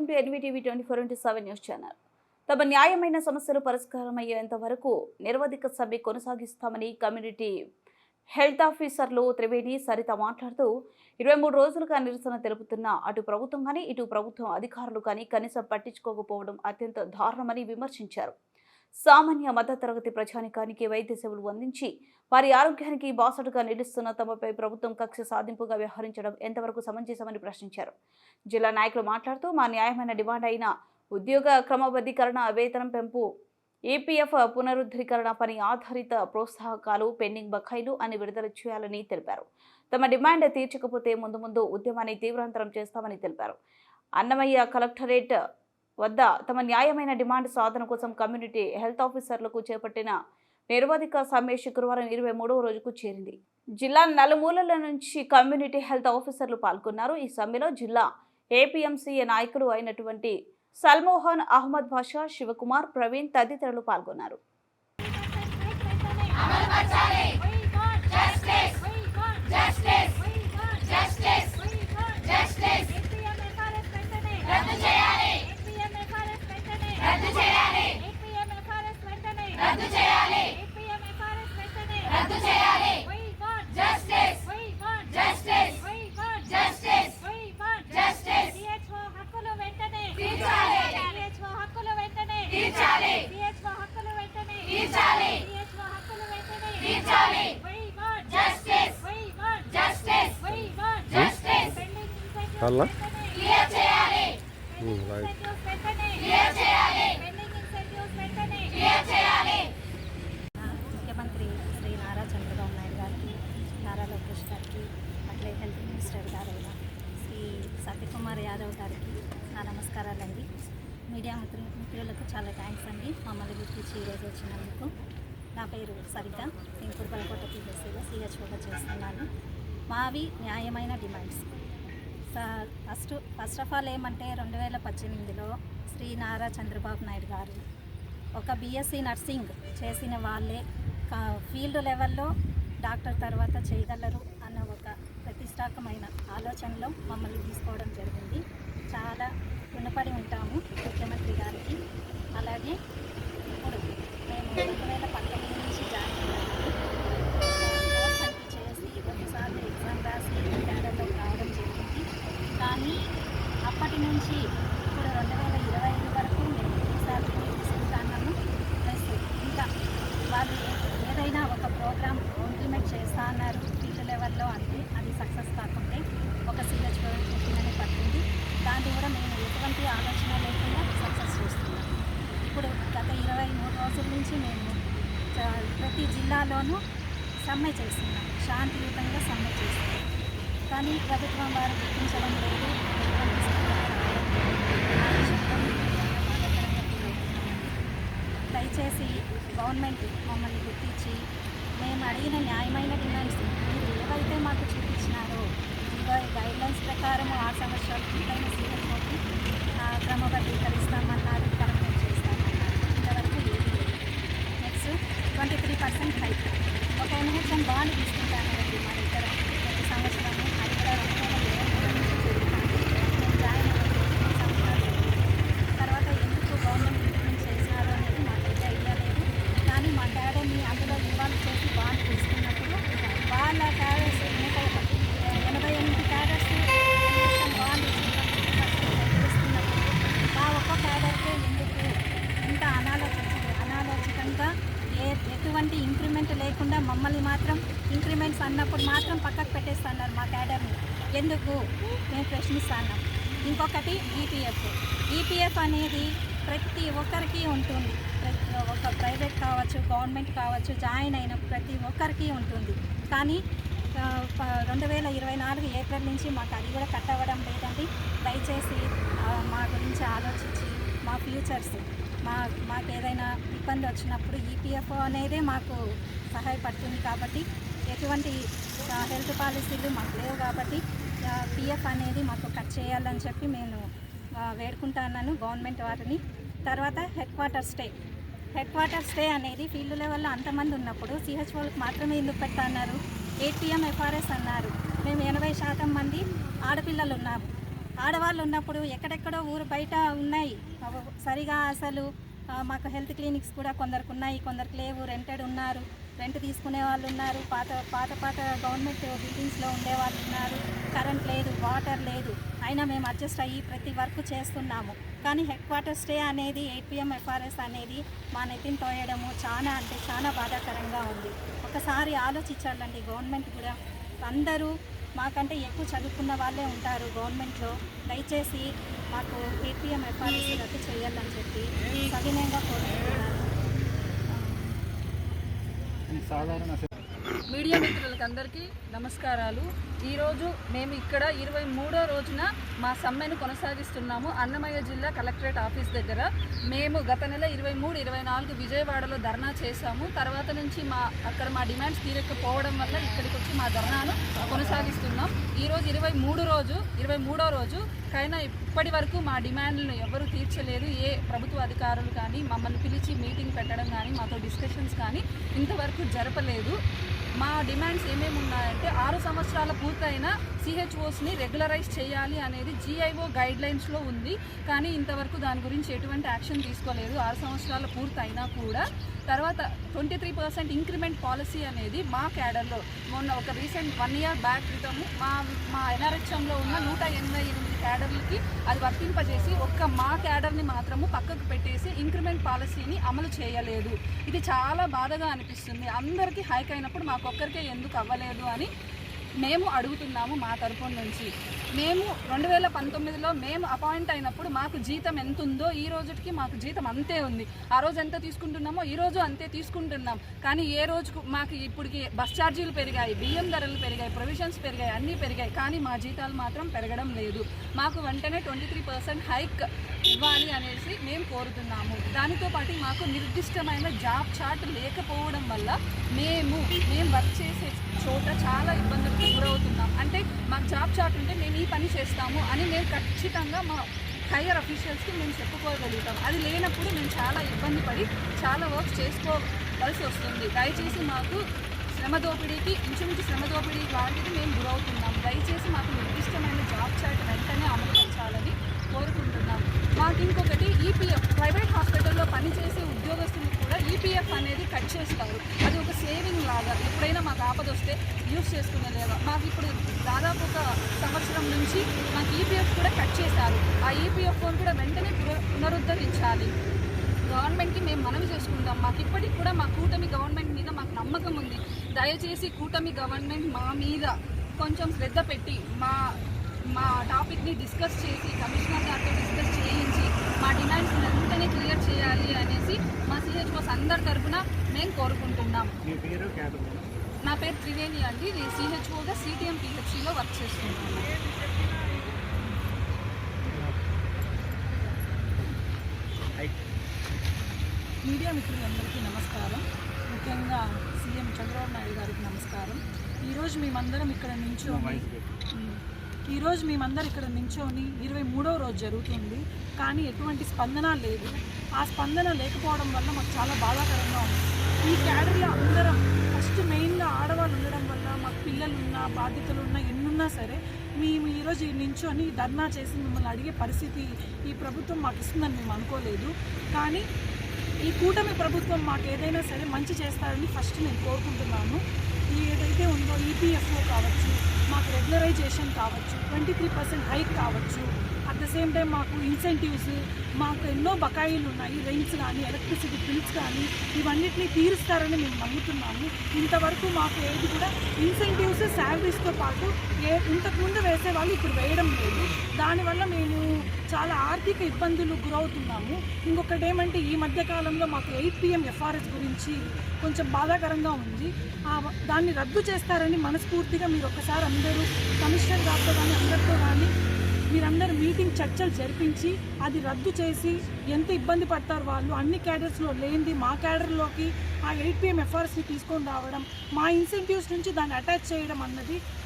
Welcome to NVTV twenty four into seven news channel. తమ న్యాయమైన సమస్యలు పరిష్కారం అయ్యేంత వరకు నిరవధిక సమ్మె కొనసాగిస్తామని కమ్యూనిటీ హెల్త్ ఆఫీసర్లు త్రివేణి సరిత మాట్లాడుతూ ఇరవై మూడు రోజులుగా నిరసన తెలుపుతున్న అటు ప్రభుత్వం కానీ ఇటు ప్రభుత్వం అధికారులు కానీ కనీసం పట్టించుకోకపోవడం అత్యంత దారుణమని విమర్శించారు. సామాన్య మధ్యతరగతి ప్రజానికానికి వైద్య సేవలు అందించి వారి ఆరోగ్యానికి బాసటగా నిలుస్తున్న తమపై ప్రభుత్వం కక్ష సాధింపుగా వ్యవహరించడం ఎంతవరకు సమంజసమని ప్రశ్నించారు. జిల్లా నాయకులు మాట్లాడుతూ మా న్యాయమైన డిమాండ్ అయిన ఉద్యోగ క్రమబద్ధీకరణ వేతనం పెంపు ఏపీఎఫ్ పునరుద్ధరీకరణ పని ఆధారిత ప్రోత్సాహకాలు పెండింగ్ బకాయిలు అని విడుదల చేయాలని తెలిపారు. తమ డిమాండ్ తీర్చకపోతే ముందు ముందు ఉద్యమాన్ని తీవ్రాంతరం చేస్తామని తెలిపారు. అన్నమయ్య కలెక్టరేట్ వద్ద తమ న్యాయమైన డిమాండ్ సాధన కోసం కమ్యూనిటీ హెల్త్ ఆఫీసర్లకు చేపట్టిన నిర్వాధిక సమ్మె శుక్రవారం ఇరవై మూడవ రోజుకు చేరింది. జిల్లా నలుమూలల నుంచి కమ్యూనిటీ హెల్త్ ఆఫీసర్లు పాల్గొన్నారు. ఈ సమ్మెలో జిల్లా ఏపీఎంసీ నాయకులు అయినటువంటి సల్మోహన్ అహ్మద్ భాషా శివకుమార్ ప్రవీణ్ తదితరులు పాల్గొన్నారు. అలా? క్లియర్ చేయాలి ఉమ్, రైట్. క్లియర్ చేయాలి క్లియర్ చేయాలి ముఖ్యమంత్రి శ్రీ నారా చంద్రబాబు నాయుడు గారికి నారా లోకేష్ గారికి అట్లే హెల్త్ మినిస్టర్ గారైన శ్రీ సత్యకుమార్ యాదవ్ గారికి నా నమస్కారాలండి. మీడియా మిత్రు మిత్రులకు చాలా థ్యాంక్స్ అండి. మమ్మల్ని గుర్తించి ఈరోజు వచ్చినందుకు. నా పేరు సరిత. నేను కుర్బలకోట పీఎస్సీలో సిహెచ్ఓగా చేస్తున్నాను. మావి న్యాయమైన demands. First first of all ఏమంటే రెండు వేల పద్దెనిమిదిలో శ్రీ నారా చంద్రబాబు నాయుడు గారు ఒక బీఎస్సీ నర్సింగ్ చేసిన వాళ్ళే కా- ఫీల్డ్ లెవెల్లో డాక్టర్ తర్వాత చేయగలరు అన్న ఒక ప్రతిష్టాకమైన ఆలోచనలో మమ్మల్ని తీసుకోవడం జరిగింది. చాలా రుణపడి ఉంటాము ముఖ్యమంత్రి గారికి అలాగే ఇప్పుడు మేము రెండు వేల పంతొమ్మిది నుంచి జాయిన్ అయ్యాము కోర్స్ అంటూ చేసి ఒకసారి ఎగ్జామ్ రాసి క్యాడర్లో రావడం జరిగింది కానీ అప్పటి నుంచి ఇప్పుడు రెండు వేల ఇరవై ఐదు వరకు మేము ఈసారి తీసుకుంటున్నాము ప్లస్ ఇంకా వాళ్ళు ఏదైనా ఒక ప్రోగ్రామ్ ఇంప్లిమెంట్ చేస్తా అన్నారు ఫీల్డ్ లెవెల్లో అంటే అది సక్సెస్ కాకుంటే ఒక సీరియస్ పెట్టినని పట్టింది. దాన్ని కూడా మేము ఎటువంటి ఆలోచన లేకుండా సక్సెస్ చేస్తున్నాం. ఇప్పుడు గత ఇరవై మూడు రోజుల నుంచి మేము ప్రతి జిల్లాలోనూ సమ్మె చేస్తున్నాం. శాంతియుతంగా సమ్మె చేస్తున్నాం. కానీ ప్రభుత్వం వారు గుర్తించడం లేదు ఎటువంటి స్పందన రావడం లేదు. ఆ విషయంలో మేము చాలా బాధాకరంగా ఫీల్ అవుతున్నాము. దయచేసి గవర్నమెంట్ మమ్మల్ని గుర్తించి మేము అడిగిన న్యాయమైన డిమాండ్స్ మీరు ఏవైతే మాకు చూపించినారో గైడ్లైన్స్ ప్రకారం ఆరు సంవత్సరాల సీఎం సీఎంఓకి క్రమబద్ధీకరిస్తామన్నారు కరెక్ట్ చేస్తామన్నారు. ఇంతవరకు ఏది లేదు. Next twenty three percent hike ఒక ఎన్హెచ్ఎం బాండ్ తీసుకుంటారు మా దగ్గర ప్రతి సంవత్సరము అది కూడా రెండు వేల ఇరవై మూడు నుంచి జరుగుతుంది నేను జాయిన్ అయ్యి ఎనిమిది సంవత్సరాలు జరిగింది. తర్వాత ఎందుకు గవర్నమెంట్ ఇంప్లిమెంట్ చేసినారు అనేది మాకైతే ఐడియా లేదు కానీ మా క్యాడర్ని అందులో ఇన్వాల్వ్ చేసి బాండ్ తీసుకున్నప్పుడు వాళ్ళ క్యాడర్స్ నూట ఒకటి ఎనభై ఎనిమిది క్యాడర్స్ బాండ్ తీసుకున్నప్పుడు మా ఒక్క క్యాడర్కే ఎందుకు ఇంత అనాలోచించి అనాలోచితంగా ఏ ఎటువంటి ఇంక్రిమెంట్ లేకుండా మమ్మల్ని మాత్రం ఇంక్రిమెంట్స్ అన్నప్పుడు మాత్రం పక్కకు పెట్టేస్తున్నారు మా క్యాడర్ని ఎందుకు? మేము ప్రశ్నిస్తున్నాం ఇంకొకటి ఈపీఎఫ్ ఈపీఎఫ్ అనేది ప్రతి ఒక్కరికి ఉంటుంది. ప్రతి ఒక ప్రైవేట్ కావచ్చు గవర్నమెంట్ కావచ్చు జాయిన్ అయిన ప్రతి ఒక్కరికి ఉంటుంది. కానీ రెండు వేల ఇరవై నాలుగు ఏప్రిల్ నుంచి మాకు అది కూడా కట్ అవ్వడం లేదండి. దయచేసి మా గురించి ఆలోచించి మా ఫ్యూచర్స్ మా మాకు ఏదైనా ఇబ్బంది వచ్చినప్పుడు ఈపీఎఫ్ అనేదే మాకు సహాయపడుతుంది కాబట్టి ఎటువంటి హెల్త్ పాలసీలు మాకు లేవు కాబట్టి పిఎఫ్ అనేది మాకు కట్ చేయాలని చెప్పి నేను ఆ, వేడుకుంటున్నాను గవర్నమెంట్ వారిని. తర్వాత head quarter stay. Head quarter stay అనేది ఫీల్డ్ లెవెల్లో అంతమంది ఉన్నప్పుడు సిహెచ్ఓలకు మాత్రమే ఎందుకు పెట్టన్నారు ఏటీఎం ఎఫ్ఆర్ఎస్ అన్నారు. మేము ఎనభై శాతం మంది ఆడపిల్లలు ఉన్నాము. ఆడవాళ్ళు ఉన్నప్పుడు ఎక్కడెక్కడో ఊరు బయట ఉన్నాయి. సరిగా అసలు మాకు హెల్త్ క్లినిక్స్ కూడా కొందరికి ఉన్నాయి కొందరికి లేవు రెంటెడ్ ఉన్నారు రెంట్ తీసుకునే వాళ్ళు ఉన్నారు పాత పాత పాత గవర్నమెంట్ బిల్డింగ్స్లో ఉండే వాళ్ళు ఉన్నారు కరెంట్ లేదు వాటర్ లేదు అయినా మేము అడ్జస్ట్ అయ్యి ప్రతి వర్క్ చేస్తున్నాము. కానీ హెడ్ క్వార్టర్ స్టే అనేది ఏపీఎం ఎఫ్ఆర్ఎస్ అనేది మా నెత్తిని తోయడము చాలా అంటే చాలా బాధాకరంగా ఉంది. ఒకసారి ఆలోచించాలండి గవర్నమెంట్ కూడా అందరూ మాకంటే ఎక్కువ చదువుకున్న వాళ్ళే ఉంటారు గవర్నమెంట్లో. దయచేసి మాకు ఏపీఎం ఎఫ్ఆర్ఎస్ రద్దు చేయాలని చెప్పి సవినయంగా కోరుకుంటున్నాను. మీడియా మిత్రులకు అందరికీ నమస్కారాలు. ఈరోజు మేము ఇక్కడ ఇరవై మూడో రోజున మా సమ్మెను కొనసాగిస్తున్నాము. అన్నమయ్య జిల్లా కలెక్టరేట్ ఆఫీస్ దగ్గర. మేము గత నెల ఇరవై మూడు ఇరవై నాలుగు విజయవాడలో ధర్నా చేశాము. తర్వాత నుంచి మా అక్కడ మా డిమాండ్స్ తీరకపోవడం వల్ల ఇక్కడికి వచ్చి మా ధర్నాను కొనసాగిస్తున్నాం. ఈరోజు ఇరవై మూడు రోజు ఇరవై మూడో రోజు కైనా ఇప్పటి వరకు మా డిమాండ్లను ఎవరు తీర్చలేదు. ఏ ప్రభుత్వ అధికారులు కానీ మమ్మల్ని పిలిచి మీటింగ్ పెట్టడం కానీ మాతో డిస్కషన్స్ కానీ ఇంతవరకు జరపలేదు. మా డిమాండ్స్ ఏమేమి ఉన్నాయంటే ఆరు సంవత్సరాల పూర్తయిన సిహెచ్ఓస్ని రెగ్యులరైజ్ చేయాలి అనేది జిఐఓ గైడ్ లైన్స్లో ఉంది. కానీ ఇంతవరకు దాని గురించి ఎటువంటి యాక్షన్ తీసుకోలేదు. ఆరు సంవత్సరాలు పూర్తయినా కూడా. తర్వాత twenty three percent increment policy అనేది మా క్యాడర్లో మొన్న ఒక రీసెంట్ వన్ ఇయర్ బ్యాక్ క్రితము మా మా ఎన్ఆర్హెచ్ఎంలో ఉన్న నూట ఎనభై ఎనిమిది క్యాడర్లకి అది వర్తింపజేసి ఒక్క మా క్యాడర్ని మాత్రము పక్కకు పెట్టేసి ఇంక్రిమెంట్ పాలసీని అమలు చేయలేదు. ఇది చాలా బాధగా అనిపిస్తుంది. అందరికీ హైక్ అయినప్పుడు మాకొక్కరికే ఎందుకు అవ్వలేదు అని మేము అడుగుతున్నాము మా తరపున నుంచి. మేము రెండు వేల పంతొమ్మిదిలో మేము అపాయింట్ అయినప్పుడు మాకు జీతం ఎంత ఉందో ఈ రోజుకి మాకు జీతం అంతే ఉంది. ఆ రోజు ఎంత తీసుకుంటున్నామో ఈ రోజు అంతే తీసుకుంటున్నాం. కానీ ఏ రోజుకు మాకు ఇప్పటికి బస్ ఛార్జీలు పెరిగాయి బియ్యం ధరలు పెరిగాయి ప్రొవిజన్స్ పెరిగాయి అన్నీ పెరిగాయి. కానీ మా జీతాలు మాత్రం పెరగడం లేదు. మాకు వెంటనే ట్వంటీ త్రీ పర్సెంట్ హైక్ ఇవ్వాలి అనేసి మేము కోరుతున్నాము. దానితో పాటు మాకు నిర్దిష్టమైన జాబ్ చార్ట్ లేకపోవడం వల్ల మేము మేము చేసే చోట చాలా ఇబ్బందులకు గురవుతున్నాం. అంటే మాకు జాబ్ చాట్ ఉంటే మేము ఈ పని చేస్తాము అని మేము ఖచ్చితంగా మా హైయర్ అఫీషియల్స్కి మేము చెప్పుకోగలుగుతాం. అది లేనప్పుడు మేము చాలా ఇబ్బంది పడి చాలా వర్క్ చేసుకోవాల్సి వస్తుంది. దయచేసి మాకు శ్రమ దోపిడీకి ఇంచుమించు శ్రమ దోపిడీ లాంటిది మేము గురవుతున్నాం. దయచేసి మాకు నిర్దిష్టమైన జాబ్ చార్ట్ వెంటనే అమలుపరచాలని కోరుకుంటున్నాం. మాకు ఇంకొక ఈపీఎఫ్ ప్రైవేట్ హాస్పిటల్లో పనిచేసే ఉద్యోగస్తులకు కూడా ఈపీఎఫ్ అనేది కట్ చేస్తారు. అది ఒక సేవింగ్ లాగా ఎప్పుడైనా మాకు ఆపద వస్తే యూస్ చేసుకునేలేవా మాకు ఇప్పుడు దాదాపు ఒక సంవత్సరం నుంచి మాకు ఈపీఎఫ్ కూడా కట్ చేశారు. ఆ ఈపీఎఫ్ కూడా వెంటనే పునరుద్ధరించాలి. గవర్నమెంట్కి మేము మనవి చేసుకుందాం. మాకు ఇప్పటికి కూడా మా కూటమి గవర్నమెంట్ మీద మాకు నమ్మకం ఉంది. దయచేసి కూటమి గవర్నమెంట్ మా మీద కొంచెం శ్రద్ధ పెట్టి మా మా టాపిక్ని డిస్కస్ చేసి కమిషనర్ గారితో డిస్కస్ చేయించి మా డిమాండ్స్ వెంటనే క్లియర్ చేయాలి అనేసి మా సిహెచ్ఓస్ అందరి తరఫున మేము కోరుకుంటున్నాం. నా పేరు త్రివేణి అండి. నేను సిహెచ్ఓగా సిటిఎం పిహెచ్సిలో వర్క్ చేస్తున్నాను. మీడియా మిత్రులందరికీ నమస్కారం. ముఖ్యంగా సీఎం చంద్రబాబు నాయుడు గారికి నమస్కారం. ఈరోజు మేమందరం ఇక్కడ ఉమ్, ఈరోజు మేమందరం ఇక్కడ నించోని ఇరవై మూడవ రోజు జరుగుతుంది. కానీ ఎటువంటి స్పందన లేదు. ఆ స్పందన లేకపోవడం వల్ల మాకు చాలా బాధాకరంగా ఉంది. ఈ క్యాడర్లో అందరం ఫస్ట్ మెయిన్గా ఆడవాళ్ళు ఉండడం వల్ల మాకు పిల్లలు ఉన్నా బాధ్యతలు ఉన్నా ఎన్నున్నా సరే మేము ఈరోజు ఈ నించొని ధర్నా చేసి మిమ్మల్ని అడిగే పరిస్థితి ఈ ప్రభుత్వం మాకు ఇస్తుందని మేము అనుకోలేదు. కానీ ఈ కూటమి ప్రభుత్వం మాకు ఏదైనా సరే మంచి చేస్తారని ఫస్ట్ నేను కోరుకుంటున్నాను ఈ ఏదైతే ఉందో ఈపీఎఫ్ఓ కావచ్చు మాకు రెగ్యులరైజేషన్ కావచ్చు ట్వంటీ త్రీ పర్సెంట్ హైక్ కావచ్చు. అట్ ద సేమ్ టైం మాకు ఇన్సెంటివ్స్ మాకు ఎన్నో బకాయిలు ఉన్నాయి రెంట్స్ కానీ ఎలక్ట్రిసిటీ బిల్స్ కానీ ఇవన్నిటిని తీరుస్తారని మేము నమ్ముతున్నాము. ఇంతవరకు మాకు ఏది కూడా ఇన్సెంటివ్స్ శాలరీస్తో పాటు ఏ ఇంతకుముందు వేసే వాళ్ళు ఇప్పుడు వేయడం లేదు. దానివల్ల మేము చాలా ఆర్థిక ఇబ్బందులు గురవుతున్నాము. ఇంకొకటి ఏమంటే ఈ మధ్య కాలంలో మాకు ఎయిట్ పిఎం ఎఫ్ఆర్ఎస్ గురించి కొంచెం బాధాకరంగా ఉంది. దాన్ని రద్దు చేస్తారని మనస్ఫూర్తిగా మీరు ఒకసారి అందరూ కమిషనర్ గారితో కానీ అందరితో కానీ మీరందరూ మీటింగ్ చర్చలు జరిపించి అది రద్దు చేసి ఎంత ఇబ్బంది పడతారు వాళ్ళు అన్ని క్యాడర్స్లో లేనిది మా క్యాడర్లోకి ఆ ఎయిట్ పిఎం ఎఫ్ఆర్ఎస్ని తీసుకొని రావడం మా ఇన్సెంటివ్స్ నుంచి దాన్ని అటాచ్ చేయడం అన్నది